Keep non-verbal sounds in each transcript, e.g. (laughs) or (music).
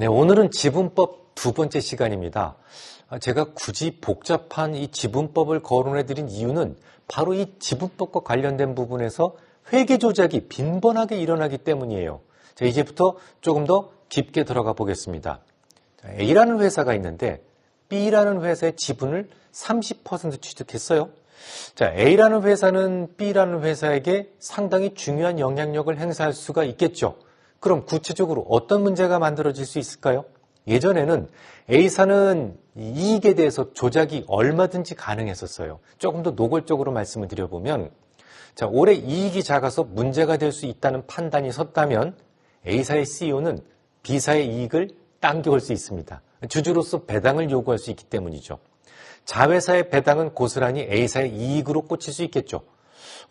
네, 오늘은 지분법 두 번째 시간입니다. 아, 제가 굳이 복잡한 이 지분법을 거론해 드린 이유는 바로 이 지분법과 관련된 부분에서 회계 조작이 빈번하게 일어나기 때문이에요. 자, 이제부터 조금 더 깊게 들어가 보겠습니다. A라는 회사가 있는데 B라는 회사의 지분을 30% 취득했어요. 자, A라는 회사는 B라는 회사에게 상당히 중요한 영향력을 행사할 수가 있겠죠. 그럼 구체적으로 어떤 문제가 만들어질 수 있을까요? 예전에는 A사는 이익에 대해서 조작이 얼마든지 가능했었어요. 조금 더 노골적으로 말씀을 드려보면, 자, 올해 이익이 작아서 문제가 될 수 있다는 판단이 섰다면 A사의 CEO는 B사의 이익을 당겨올 수 있습니다. 주주로서 배당을 요구할 수 있기 때문이죠. 자회사의 배당은 고스란히 A사의 이익으로 꽂힐 수 있겠죠.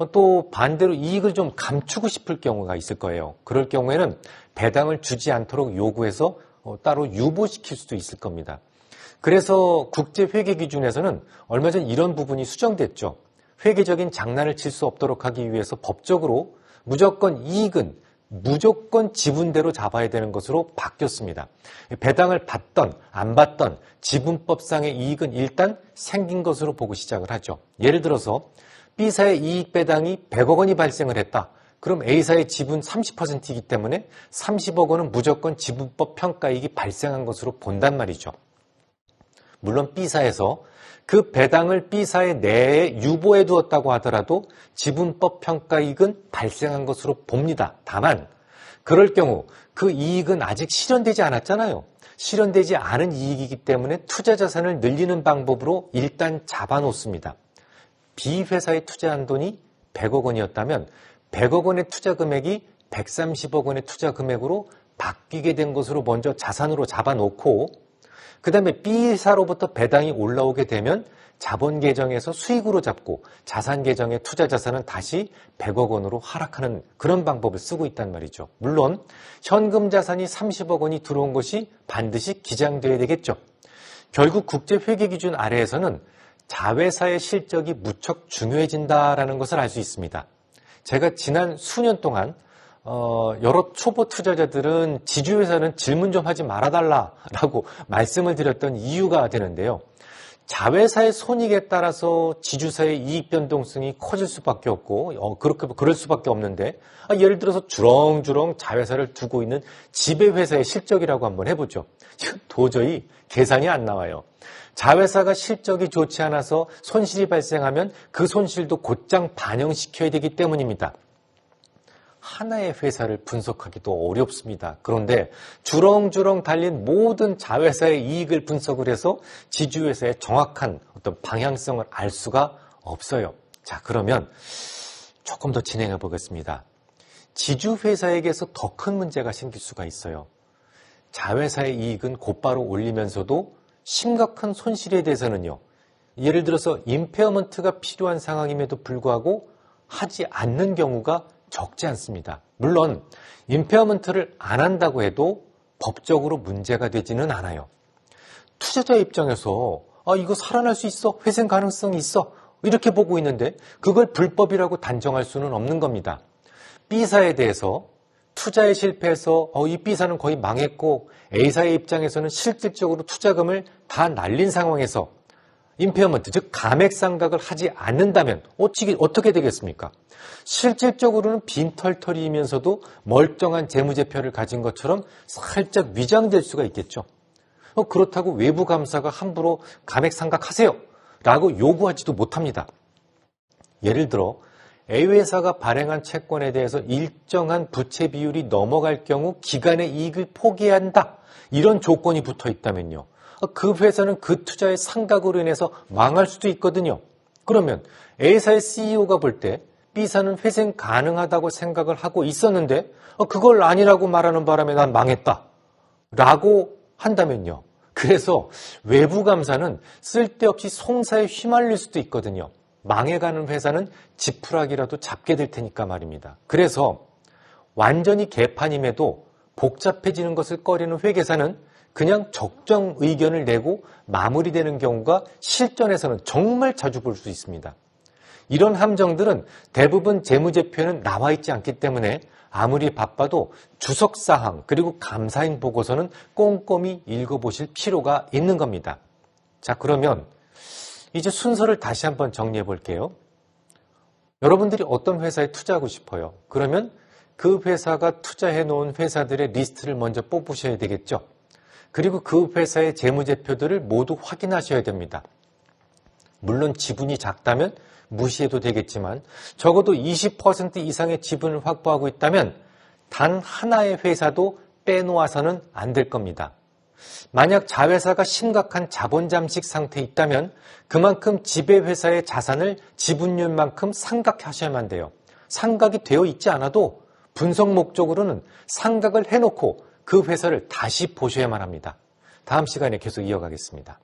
또 반대로 이익을 좀 감추고 싶을 경우가 있을 거예요. 그럴 경우에는 배당을 주지 않도록 요구해서 어, 따로 유보시킬 수도 있을 겁니다. 그래서 국제회계 기준에서는 얼마 전 이런 부분이 수정됐죠. 회계적인 장난을 칠 수 없도록 하기 위해서 법적으로 무조건 이익은 무조건 지분대로 잡아야 되는 것으로 바뀌었습니다. 배당을 받던 안 받던 지분법상의 이익은 일단 생긴 것으로 보고 시작을 하죠. 예를 들어서 B사의 이익 배당이 100억 원이 발생을 했다. 그럼 A사의 지분 30%이기 때문에 30억 원은 무조건 지분법 평가이익이 발생한 것으로 본단 말이죠. 물론 B사에서 그 배당을 B사의 내에 유보해 두었다고 하더라도 지분법 평가이익은 발생한 것으로 봅니다. 다만 그럴 경우 그 이익은 아직 실현되지 않았잖아요. 실현되지 않은 이익이기 때문에 투자 자산을 늘리는 방법으로 일단 잡아놓습니다. B 회사에 투자한 돈이 100억 원이었다면 100억 원의 투자 금액이 130억 원의 투자 금액으로 바뀌게 된 것으로 먼저 자산으로 잡아놓고 그 다음에 B사로부터 배당이 올라오게 되면 자본 계정에서 수익으로 잡고 자산 계정의 투자 자산은 다시 100억 원으로 하락하는 그런 방법을 쓰고 있단 말이죠. 물론 현금 자산이 30억 원이 들어온 것이 반드시 기장돼야 되겠죠. 결국 국제 회계 기준 아래에서는 자회사의 실적이 무척 중요해진다라는 것을 알 수 있습니다. 제가 지난 수년 동안 어, 여러 초보 투자자들은 지주회사는 질문 좀 하지 말아달라라고 (laughs) 말씀을 드렸던 이유가 되는데요. 자회사의 손익에 따라서 지주사의 이익 변동성이 커질 수밖에 없고 어, 그렇게 그럴 수밖에 없는데 아, 예를 들어서 주렁주렁 자회사를 두고 있는 지배회사의 실적이라고 한번 해보죠. 도저히 계산이 안 나와요. 자회사가 실적이 좋지 않아서 손실이 발생하면 그 손실도 곧장 반영시켜야 되기 때문입니다. 하나의 회사를 분석하기도 어렵습니다. 그런데 주렁주렁 달린 모든 자회사의 이익을 분석을 해서 지주회사의 정확한 어떤 방향성을 알 수가 없어요. 자, 그러면 조금 더 진행해 보겠습니다. 지주회사에게서 더 큰 문제가 생길 수가 있어요. 자회사의 이익은 곧바로 올리면서도 심각한 손실에 대해서는요. 예를 들어서 임페어먼트가 필요한 상황임에도 불구하고 하지 않는 경우가 적지 않습니다. 물론 임페어먼트를 안 한다고 해도 법적으로 문제가 되지는 않아요. 투자자 입장에서 아 이거 살아날 수 있어 회생 가능성이 있어 이렇게 보고 있는데 그걸 불법이라고 단정할 수는 없는 겁니다. B사에 대해서 투자에 실패해서 어, 이 B사는 거의 망했고 A사의 입장에서는 실질적으로 투자금을 다 날린 상황에서 임페어먼트, 즉 감액상각을 하지 않는다면 어떻게 되겠습니까? 실질적으로는 빈털터리이면서도 멀쩡한 재무제표를 가진 것처럼 살짝 위장될 수가 있겠죠. 어, 그렇다고 외부 감사가 함부로 감액상각하세요 라고 요구하지도 못합니다. 예를 들어 A회사가 발행한 채권에 대해서 일정한 부채 비율이 넘어갈 경우 기간의 이익을 포기한다. 이런 조건이 붙어 있다면요. 그 회사는 그 투자의 상각으로 인해서 망할 수도 있거든요. 그러면 A사의 CEO가 볼 때 B사는 회생 가능하다고 생각을 하고 있었는데 어, 그걸 아니라고 말하는 바람에 난 망했다. 라고 한다면요. 그래서 외부 감사는 쓸데없이 송사에 휘말릴 수도 있거든요. 망해가는 회사는 지푸라기라도 잡게 될 테니까 말입니다. 그래서 완전히 개판임에도 복잡해지는 것을 꺼리는 회계사는 그냥 적정 의견을 내고 마무리되는 경우가 실전에서는 정말 자주 볼 수 있습니다. 이런 함정들은 대부분 재무제표에는 나와 있지 않기 때문에 아무리 바빠도 주석사항 그리고 감사인 보고서는 꼼꼼히 읽어보실 필요가 있는 겁니다. 자, 그러면 이제 순서를 다시 한번 정리해 볼게요. 여러분들이 어떤 회사에 투자하고 싶어요? 그러면 그 회사가 투자해 놓은 회사들의 리스트를 먼저 뽑으셔야 되겠죠. 그리고 그 회사의 재무제표들을 모두 확인하셔야 됩니다. 물론 지분이 작다면 무시해도 되겠지만 적어도 20% 이상의 지분을 확보하고 있다면 단 하나의 회사도 빼놓아서는 안 될 겁니다. 만약 자회사가 심각한 자본 잠식 상태에 있다면 그만큼 지배회사의 자산을 지분율만큼 상각하셔야만 돼요. 상각이 되어 있지 않아도 분석 목적으로는 상각을 해놓고 그 회사를 다시 보셔야만 합니다. 다음 시간에 계속 이어가겠습니다.